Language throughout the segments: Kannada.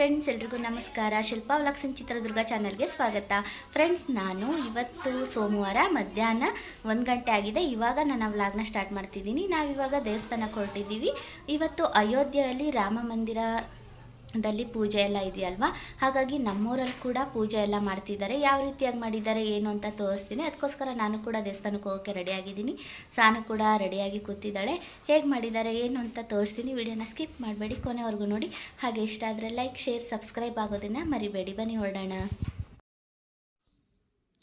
ಫ್ರೆಂಡ್ಸ್ ಎಲ್ರಿಗೂ ನಮಸ್ಕಾರ. ಶಿಲ್ಪಾ ವ್ಲಾಕ್ಸನ್ ಚಿತ್ರದುರ್ಗ ಚಾನಲ್ಗೆ ಸ್ವಾಗತ. ಫ್ರೆಂಡ್ಸ್ ನಾನು ಇವತ್ತು ಸೋಮವಾರ ಮಧ್ಯಾಹ್ನ ಒಂದು ಗಂಟೆ ಆಗಿದೆ. ಇವಾಗ ನಾನು ವ್ಲಾಗ್ನ ಸ್ಟಾರ್ಟ್ ಮಾಡ್ತಿದ್ದೀನಿ. ನಾವಿವಾಗ ದೇವಸ್ಥಾನಕ್ಕೆ ಹೊರಟಿದ್ದೀವಿ. ಇವತ್ತು ಅಯೋಧ್ಯೆಯಲ್ಲಿ ರಾಮ ಮಂದಿರದಲ್ಲಿ ಪೂಜೆ ಎಲ್ಲ ಇದೆಯಲ್ವಾ? ಹಾಗಾಗಿ ನಮ್ಮೂರಲ್ಲಿ ಕೂಡ ಪೂಜೆ ಎಲ್ಲ ಮಾಡ್ತಿದ್ದಾರೆ. ಯಾವ ರೀತಿಯಾಗಿ ಮಾಡಿದ್ದಾರೆ, ಏನು ಅಂತ ತೋರಿಸ್ತೀನಿ. ಅದಕ್ಕೋಸ್ಕರ ನಾನು ಕೂಡ ದೇವಸ್ಥಾನಕ್ಕೆ ಹೋಗೋಕ್ಕೆ ರೆಡಿಯಾಗಿದ್ದೀನಿ. ಸಾನು ಕೂಡ ರೆಡಿಯಾಗಿ ಕೂತಿದ್ದಾಳೆ. ಹೇಗೆ ಮಾಡಿದ್ದಾರೆ, ಏನು ಅಂತ ತೋರಿಸ್ತೀನಿ. ವಿಡಿಯೋನ ಸ್ಕಿಪ್ ಮಾಡಬೇಡಿ, ಕೊನೆವರೆಗೂ ನೋಡಿ. ಹಾಗೆ ಇಷ್ಟ ಆದರೆ ಲೈಕ್, ಶೇರ್, ಸಬ್ಸ್ಕ್ರೈಬ್ ಆಗೋದನ್ನು ಮರಿಬೇಡಿ. ಬನ್ನಿ ಹೊರಡೋಣ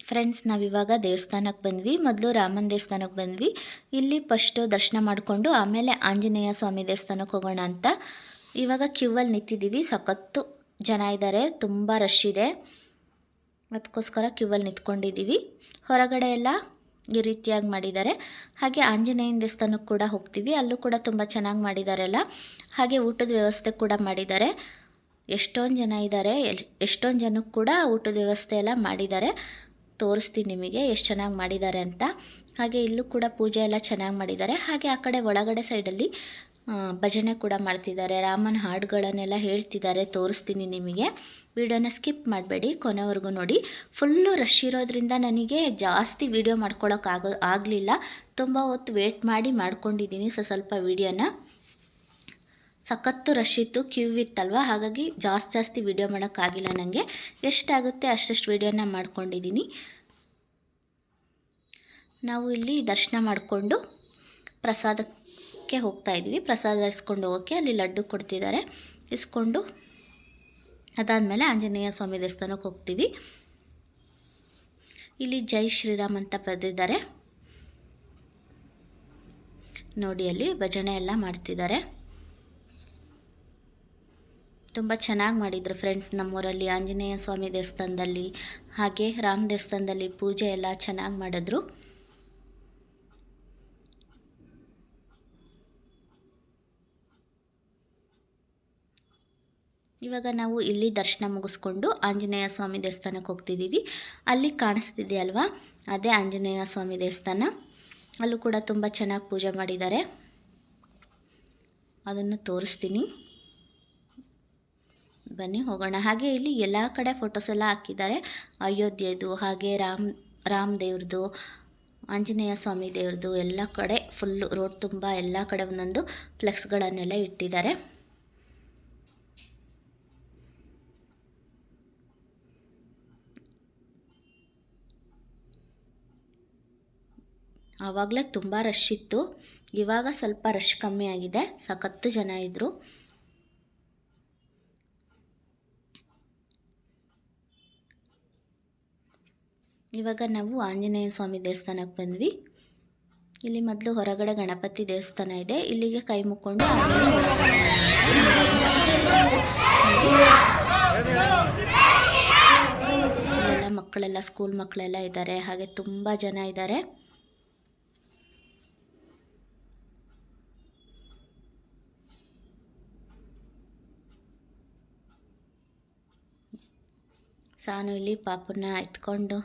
ಫ್ರೆಂಡ್ಸ್, ನಾವಿವಾಗ ದೇವಸ್ಥಾನಕ್ಕೆ ಬಂದ್ವಿ. ಮೊದಲು ರಾಮನ ದೇವಸ್ಥಾನಕ್ಕೆ ಬಂದ್ವಿ. ಇಲ್ಲಿ ಫಸ್ಟು ದರ್ಶನ ಮಾಡಿಕೊಂಡು ಆಮೇಲೆ ಆಂಜನೇಯ ಸ್ವಾಮಿ ದೇವಸ್ಥಾನಕ್ಕೆ ಹೋಗೋಣ ಅಂತ ಇವಾಗ ಕ್ಯೂವಲ್ಲಿ ನಿಂತಿದ್ದೀವಿ. ಸಖತ್ತು ಜನ ಇದ್ದಾರೆ ತುಂಬ ರಶ್ ಇದೆ. ಅದಕ್ಕೋಸ್ಕರ ಕ್ಯೂ ಅಲ್ಲಿ ನಿಂತ್ಕೊಂಡಿದ್ದೀವಿ. ಹೊರಗಡೆ ಎಲ್ಲ ಈ ರೀತಿಯಾಗಿ ಮಾಡಿದ್ದಾರೆ. ಹಾಗೆ ಆಂಜನೇಯನ ದೇವಸ್ಥಾನಕ್ಕೆ ಕೂಡ ಹೋಗ್ತೀವಿ. ಅಲ್ಲೂ ಕೂಡ ತುಂಬ ಚೆನ್ನಾಗಿ ಮಾಡಿದ್ದಾರೆಲ್ಲ ಹಾಗೆ ಊಟದ ವ್ಯವಸ್ಥೆ ಕೂಡ ಮಾಡಿದ್ದಾರೆ. ಎಷ್ಟೊಂದು ಜನ ಇದ್ದಾರೆ ಎಷ್ಟೊಂದು ಜನಕ್ಕೆ ಕೂಡ ಊಟದ ವ್ಯವಸ್ಥೆ ಎಲ್ಲ ಮಾಡಿದ್ದಾರೆ. ತೋರಿಸ್ತೀನಿ ನಿಮಗೆ ಎಷ್ಟು ಚೆನ್ನಾಗಿ ಮಾಡಿದ್ದಾರೆ ಅಂತ. ಹಾಗೆ ಇಲ್ಲೂ ಕೂಡ ಪೂಜೆ ಎಲ್ಲ ಚೆನ್ನಾಗಿ ಮಾಡಿದ್ದಾರೆ. ಹಾಗೆ ಆ ಕಡೆ ಒಳಗಡೆ ಸೈಡಲ್ಲಿ ಭಜನೆ ಕೂಡ ಮಾಡ್ತಿದ್ದಾರೆ. ರಾಮನ ಹಾಡುಗಳನ್ನೆಲ್ಲ ಹೇಳ್ತಿದ್ದಾರೆ. ತೋರಿಸ್ತೀನಿ ನಿಮಗೆ. ವಿಡಿಯೋನ ಸ್ಕಿಪ್ ಮಾಡಬೇಡಿ. ಕೊನೆವರೆಗೂ ನೋಡಿ. ಫುಲ್ಲು ರಶ್ ಇರೋದ್ರಿಂದ ನನಗೆ ಜಾಸ್ತಿ ವಿಡಿಯೋ ಮಾಡ್ಕೊಳ್ಳೋಕ್ಕಾಗೋ ಆಗಲಿಲ್ಲ. ತುಂಬ ಹೊತ್ತು ವೇಟ್ ಮಾಡಿ ಮಾಡ್ಕೊಂಡಿದ್ದೀನಿ ಸೊ, ಸ್ವಲ್ಪ ವಿಡಿಯೋನ. ಸಖತ್ತು ರಶ್ ಇತ್ತು, ಕ್ಯೂ ಇತ್ತಲ್ವ? ಹಾಗಾಗಿ ಜಾಸ್ತಿ ಜಾಸ್ತಿ ವಿಡಿಯೋ ಮಾಡೋಕ್ಕಾಗಿಲ್ಲ ನನಗೆ ಎಷ್ಟಾಗುತ್ತೆ ಅಷ್ಟಷ್ಟು ವಿಡಿಯೋನ ಮಾಡ್ಕೊಂಡಿದ್ದೀನಿ. ನಾವು ಇಲ್ಲಿ ದರ್ಶನ ಮಾಡಿಕೊಂಡು ಪ್ರಸಾದಕ್ಕೆ ಹೋಗ್ತಾ ಇದ್ದೀವಿ ಪ್ರಸಾದ ಇಸ್ಕೊಂಡು ಹೋಗೋಕ್ಕೆ ಅಲ್ಲಿ ಲಡ್ಡು ಕೊಡ್ತಿದ್ದಾರೆ. ಇಸ್ಕೊಂಡು ಅದಾದಮೇಲೆ ಆಂಜನೇಯ ಸ್ವಾಮಿ ದೇವಸ್ಥಾನಕ್ಕೆ ಹೋಗ್ತೀವಿ. ಇಲ್ಲಿ ಜೈ ಶ್ರೀರಾಮ್ ಅಂತ ಬರೆದಿದ್ದಾರೆ. ನೋಡಿ, ಅಲ್ಲಿ ಭಜನೆ ಎಲ್ಲ ಮಾಡ್ತಿದ್ದಾರೆ. ತುಂಬ ಚೆನ್ನಾಗಿ ಮಾಡಿದರು ಫ್ರೆಂಡ್ಸ್ ನಮ್ಮೂರಲ್ಲಿ ಆಂಜನೇಯ ಸ್ವಾಮಿ ದೇವಸ್ಥಾನದಲ್ಲಿ. ಹಾಗೆ ರಾಮ ದೇವಸ್ಥಾನದಲ್ಲಿ ಪೂಜೆ ಎಲ್ಲ ಚೆನ್ನಾಗಿ ಮಾಡಿದ್ರು. ಇವಾಗ ನಾವು ಇಲ್ಲಿ ದರ್ಶನ ಮುಗಿಸ್ಕೊಂಡು ಆಂಜನೇಯ ಸ್ವಾಮಿ ದೇವಸ್ಥಾನಕ್ಕೆ ಹೋಗ್ತಿದ್ದೀವಿ. ಅಲ್ಲಿ ಕಾಣಿಸ್ತಿದೆ ಅಲ್ವಾ? ಅದೇ ಆಂಜನೇಯ ಸ್ವಾಮಿ ದೇವಸ್ಥಾನ. ಅಲ್ಲೂ ಕೂಡ ತುಂಬ ಚೆನ್ನಾಗಿ ಪೂಜೆ ಮಾಡಿದ್ದಾರೆ. ಅದನ್ನು ತೋರಿಸ್ತೀನಿ. ಬನ್ನಿ, ಹೋಗೋಣ. ಹಾಗೆ ಇಲ್ಲಿ ಎಲ್ಲ ಕಡೆ ಫೋಟೋಸ್ ಎಲ್ಲ ಹಾಕಿದ್ದಾರೆ. ಅಯೋಧ್ಯೆದು, ಹಾಗೆ ರಾಮ್ ರಾಮ್ ದೇವ್ರದ್ದು ಆಂಜನೇಯ ಸ್ವಾಮಿ ದೇವ್ರದ್ದು ಎಲ್ಲ ಕಡೆ ಫುಲ್ಲು ರೋಡ್ ತುಂಬ ಎಲ್ಲ ಕಡೆ ಒಂದೊಂದು ಫ್ಲೆಕ್ಸ್ಗಳನ್ನೆಲ್ಲ ಇಟ್ಟಿದ್ದಾರೆ. ಆವಾಗಲೇ ತುಂಬ ರಶ್ ಇತ್ತು. ಇವಾಗ ಸ್ವಲ್ಪ ರಶ್ ಕಮ್ಮಿ ಆಗಿದೆ. ಸಖತ್ತು ಜನ ಇದ್ದರು ಇವಾಗ ನಾವು ಆಂಜನೇಯ ಸ್ವಾಮಿ ದೇವಸ್ಥಾನಕ್ಕೆ ಬಂದ್ವಿ. ಇಲ್ಲಿ ಮೊದಲು ಹೊರಗಡೆ ಗಣಪತಿ ದೇವಸ್ಥಾನ ಇದೆ. ಇಲ್ಲಿಗೆ ಕೈ ಮುಕ್ಕೊಂಡು ಮಕ್ಕಳೆಲ್ಲ ಸ್ಕೂಲ್ ಮಕ್ಕಳೆಲ್ಲ ಇದ್ದಾರೆ. ಹಾಗೆ ತುಂಬ ಜನ ಇದ್ದಾರೆ. ಸಾನು ಇಲ್ಲಿ ಪಾಪನ್ನ ಎತ್ಕೊಂಡು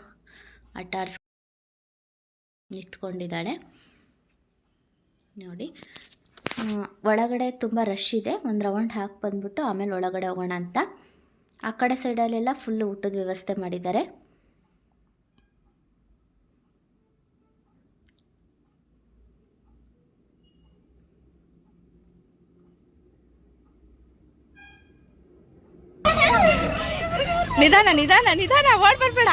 ಆಟ ಆಡ್ಸ್ ನಿಂತ್ಕೊಂಡಿದ್ದಾಳೆ. ನೋಡಿ. ಒಳಗಡೆ ತುಂಬ ರಶ್ ಇದೆ. ಒಂದು ರೌಂಡ್ ಹಾಕಿ ಬಂದ್ಬಿಟ್ಟು ಆಮೇಲೆ ಒಳಗಡೆ ಹೋಗೋಣ ಅಂತ. ಆ ಕಡೆ ಸೈಡಲ್ಲೆಲ್ಲ ಫುಲ್ಲು ಊಟದ ವ್ಯವಸ್ಥೆ ಮಾಡಿದ್ದಾರೆ. ನಿಧಾನ ನಿಧಾನ ನಿಧಾನ, ಓಡ್ ಬರ್ಬೇಡ.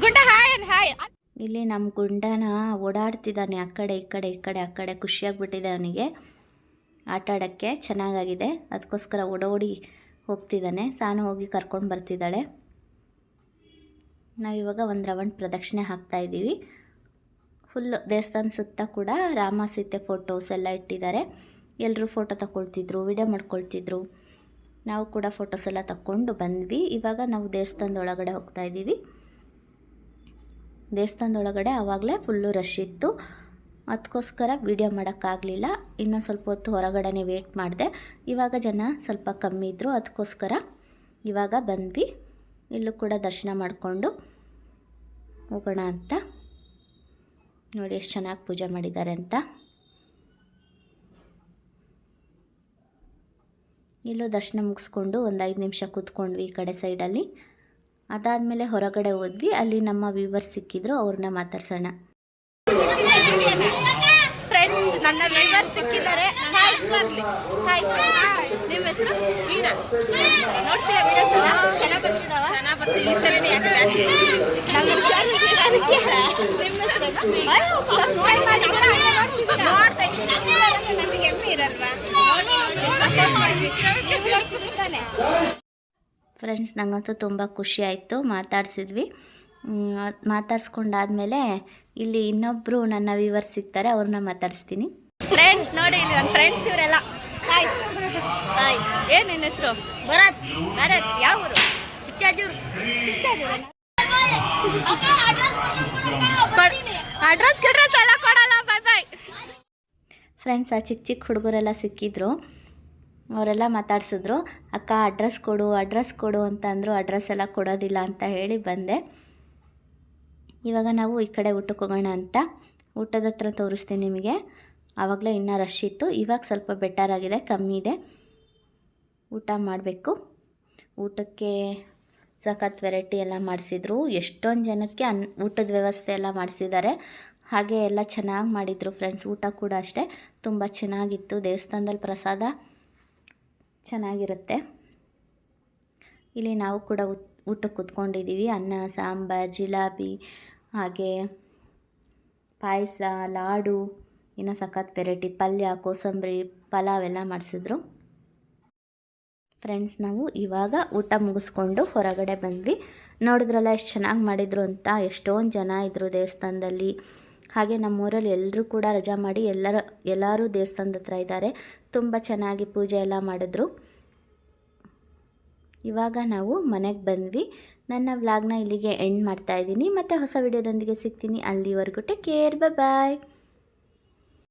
ಗುಂಡ, ಹಾಯ್ ಹಾಯ್. ಇಲ್ಲಿ ನಮ್ಮ ಗುಂಡನ ಓಡಾಡ್ತಿದ್ದಾನೆ, ಆ ಕಡೆ, ಈ ಕಡೆ ಈ ಕಡೆ, ಆ ಕಡೆ ಖುಷಿಯಾಗ್ಬಿಟ್ಟಿದೆ ಅವನಿಗೆ. ಆಟ ಆಡೋಕ್ಕೆ ಚೆನ್ನಾಗಾಗಿದೆ. ಅದಕ್ಕೋಸ್ಕರ ಓಡೋಡಿ ಹೋಗ್ತಿದ್ದಾನೆ. ಸಾನು ಹೋಗಿ ಕರ್ಕೊಂಡು ಬರ್ತಿದ್ದಾಳೆ. ನಾವಿವಾಗ ಒಂದು ರೌಂಡ್ ಪ್ರದಕ್ಷಿಣೆ ಹಾಕ್ತಾ ಇದ್ದೀವಿ. ಫುಲ್ ದೇವಸ್ಥಾನ ಸುತ್ತ ಕೂಡ ರಾಮ ಸೀತೆ ಫೋಟೋಸ್ ಎಲ್ಲ ಇಟ್ಟಿದ್ದಾರೆ. ಎಲ್ಲರೂ ಫೋಟೋ ತಗೊಳ್ತಿದ್ರು ವಿಡಿಯೋ ಮಾಡ್ಕೊಳ್ತಿದ್ರು. ನಾವು ಕೂಡ ಫೋಟೋಸ್ ಎಲ್ಲ ತಕ್ಕೊಂಡು ಬಂದ್ವಿ. ಇವಾಗ ನಾವು ದೇವಸ್ಥಾನದ ಒಳಗಡೆ ಹೋಗ್ತಾ ಇದ್ದೀವಿ. ದೇವಸ್ಥಾನದೊಳಗಡೆ ಆವಾಗಲೇ ಫುಲ್ಲು ರಶ್ ಇತ್ತು. ಅದಕ್ಕೋಸ್ಕರ ವೀಡಿಯೋ ಮಾಡೋಕ್ಕಾಗಲಿಲ್ಲ ಇನ್ನೂ ಸ್ವಲ್ಪ ಹೊತ್ತು ಹೊರಗಡೆನೇ ವೇಟ್ ಮಾಡಿದೆ. ಇವಾಗ ಜನ ಸ್ವಲ್ಪ ಕಮ್ಮಿ ಇದ್ದರು ಅದಕ್ಕೋಸ್ಕರ ಇವಾಗ ಬಂದ್ವಿ. ಇಲ್ಲೂ ಕೂಡ ದರ್ಶನ ಮಾಡಿಕೊಂಡು ಹೋಗೋಣ ಅಂತ. ನೋಡಿ ಎಷ್ಟು ಚೆನ್ನಾಗಿ ಪೂಜೆ ಮಾಡಿದ್ದಾರೆ ಅಂತ. ಇಲ್ಲೂ ದರ್ಶನ ಮುಗಿಸ್ಕೊಂಡು ಒಂದು ಐದು ನಿಮಿಷ ಕೂತ್ಕೊಂಡ್ವಿ ಈ ಕಡೆ ಸೈಡಲ್ಲಿ. ಅದಾದಮೇಲೆ ಹೊರಗಡೆ ಹೋದ್ವಿ. ಅಲ್ಲಿ ನಮ್ಮ ವ್ಯೂವರ್ ಸಿಕ್ಕಿದ್ರು ಅವ್ರನ್ನ ಮಾತಾಡ್ಸೋಣ. ಫ್ರೆಂಡ್ಸ್ ನನ್ನ ವೇವರ್ ಸಿಕ್ಕಿದ್ದಾರೆ. ಹಾಯ್ ಬರ್ಲಿ ಹಾಯ್ ನಿಮ್ಮ ಹೆಸರು? ವೀಣಾ. ನೋಡ್ತೀರಾ ವಿಡಿಯೋಸ್ ಎಲ್ಲ ಚೆನ್ನಾಗಿ ಬರ್ತಿದಾವ? ಚೆನ್ನಾಗಿ ಬರ್ತೀವಿ ಈ ಸಲ ಯಾಕೆ ಜಾಸ್ತಿ ನಿಮ್ಮ ಹೆಸರು? ಸಬ್ಸ್ಕ್ರೈಬ್ ಮಾಡಿದ್ದೀರಾ ನೋಡ್ತಾ ಇದ್ದೀನಿ ನಮಗೆ ಹೆಮ್ಮೆ ಇರಲ್ವಾ? ಫ್ರೆಂಡ್ಸ್ ನನಗಂತೂ ತುಂಬ ಖುಷಿ ಆಯಿತು. ಮಾತಾಡ್ಸಿದ್ವಿ. ಮಾತಾಡ್ಸ್ಕೊಂಡಾದ್ಮೇಲೆ ಇಲ್ಲಿ ಇನ್ನೊಬ್ಬರು ನನ್ನ ವ್ಯೂವರ್ಸ್ ಸಿಗ್ತಾರೆ ಅವ್ರನ್ನ ಮಾತಾಡಿಸ್ತೀನಿ. ಫ್ರೆಂಡ್ಸ್ ನೋಡಿ ಇಲ್ಲಿ ನನ್ನ ಫ್ರೆಂಡ್ಸ್ ಇವರೆಲ್ಲ. ಹಾಯ್ ಹಾಯ್ ಏನು ನಿನ್ನ ಹೆಸರು? ಭರತ್. ಭರತ್ ಯಾವ ಊರು? ಚಿಕ್ಕಾಜೂರು ಅಡ್ರೆಸ್ ಗಿಡ್ರೆಸ್ ಎಲ್ಲ ಕೊಡಲ್ಲ ಬಾಯ್ ಬಾಯ್ ಫ್ರೆಂಡ್ಸ್ ಆ ಚಿಕ್ಕ ಚಿಕ್ಕ ಹುಡುಗರೆಲ್ಲ ಸಿಕ್ಕಿದ್ರು. ಅವರೆಲ್ಲ ಮಾತಾಡ್ಸಿದ್ರು, ಅಕ್ಕ ಅಡ್ರೆಸ್ ಕೊಡು ಅಡ್ರೆಸ್ ಕೊಡು ಅಂತ ಅಂದರು ಅಡ್ರೆಸ್ ಎಲ್ಲ ಕೊಡೋದಿಲ್ಲ ಅಂತ ಹೇಳಿ ಬಂದೆ. ಇವಾಗ ನಾವು ಈ ಕಡೆ ಊಟಕ್ಕೆ ಹೋಗೋಣ ಅಂತ. ಊಟದ ಹತ್ರ ತೋರಿಸ್ತೀನಿ ನಿಮಗೆ. ಆವಾಗಲೇ ಇನ್ನೂ ರಶ್ ಇತ್ತು. ಇವಾಗ ಸ್ವಲ್ಪ ಬೆಟರ್ ಆಗಿದೆ, ಕಮ್ಮಿ ಇದೆ. ಊಟ ಮಾಡಬೇಕು. ಊಟಕ್ಕೆ ಸಖತ್ ವೆರೈಟಿ ಎಲ್ಲ ಮಾಡಿಸಿದ್ರು. ಎಷ್ಟೊಂದು ಜನಕ್ಕೆ ಅನ್, ಊಟದ ವ್ಯವಸ್ಥೆ ಎಲ್ಲ ಮಾಡಿಸಿದ್ದಾರೆ. ಹಾಗೆ ಎಲ್ಲ ಚೆನ್ನಾಗಿ ಮಾಡಿದರು ಫ್ರೆಂಡ್ಸ್ ಊಟ ಕೂಡ ಅಷ್ಟೇ. ತುಂಬ ಚೆನ್ನಾಗಿತ್ತು. ದೇವಸ್ಥಾನದಲ್ಲಿ ಪ್ರಸಾದ ಚೆನ್ನಾಗಿರುತ್ತೆ. ಇಲ್ಲಿ ನಾವು ಕೂಡ ಊಟ ಊಟಕ್ಕೆ ಕೂತ್ಕೊಂಡಿದ್ದೀವಿ. ಅನ್ನ, ಸಾಂಬಾರು, ಜಿಲಾಬಿ, ಹಾಗೆ ಪಾಯಸ, ಲಾಡು, ಇನ್ನು ಸಖತ್ ವೆರೈಟಿ ಪಲ್ಯ, ಕೋಸಂಬರಿ, ಪಲಾವ್ ಎಲ್ಲ ಮಾಡಿಸಿದ್ರು. ಫ್ರೆಂಡ್ಸ್ ನಾವು ಇವಾಗ ಊಟ ಮುಗಿಸ್ಕೊಂಡು ಹೊರಗಡೆ ಬಂದ್ವಿ. ನೋಡಿದ್ರಲ್ಲ ಎಷ್ಟು ಚೆನ್ನಾಗಿ ಮಾಡಿದರು ಅಂತ. ಎಷ್ಟೊಂದು ಜನ ಇದ್ದರು ದೇವಸ್ಥಾನದಲ್ಲಿ. ಹಾಗೆ ನಮ್ಮೂರಲ್ಲಿ ಎಲ್ಲರೂ ಕೂಡ ರಜಾ ಮಾಡಿ ಎಲ್ಲರ, ಎಲ್ಲರೂ ದೇವಸ್ಥಾನದ ಹತ್ರ ಇದ್ದಾರೆ. ತುಂಬ ಚೆನ್ನಾಗಿ ಪೂಜೆ ಎಲ್ಲ ಮಾಡಿದ್ರು. ಇವಾಗ ನಾವು ಮನೆಗೆ ಬಂದ್ವಿ. ನನ್ನ ವ್ಲಾಗ್ನ ಇಲ್ಲಿಗೆ ಎಂಡ್ ಮಾಡ್ತಾ ಇದ್ದೀನಿ. ಮತ್ತು ಹೊಸ ವಿಡಿಯೋದೊಂದಿಗೆ ಸಿಗ್ತೀನಿ. ಅಲ್ಲಿವರೆಗೂ ಟೇಕ್ ಕೇರ್ ಬಾಯ್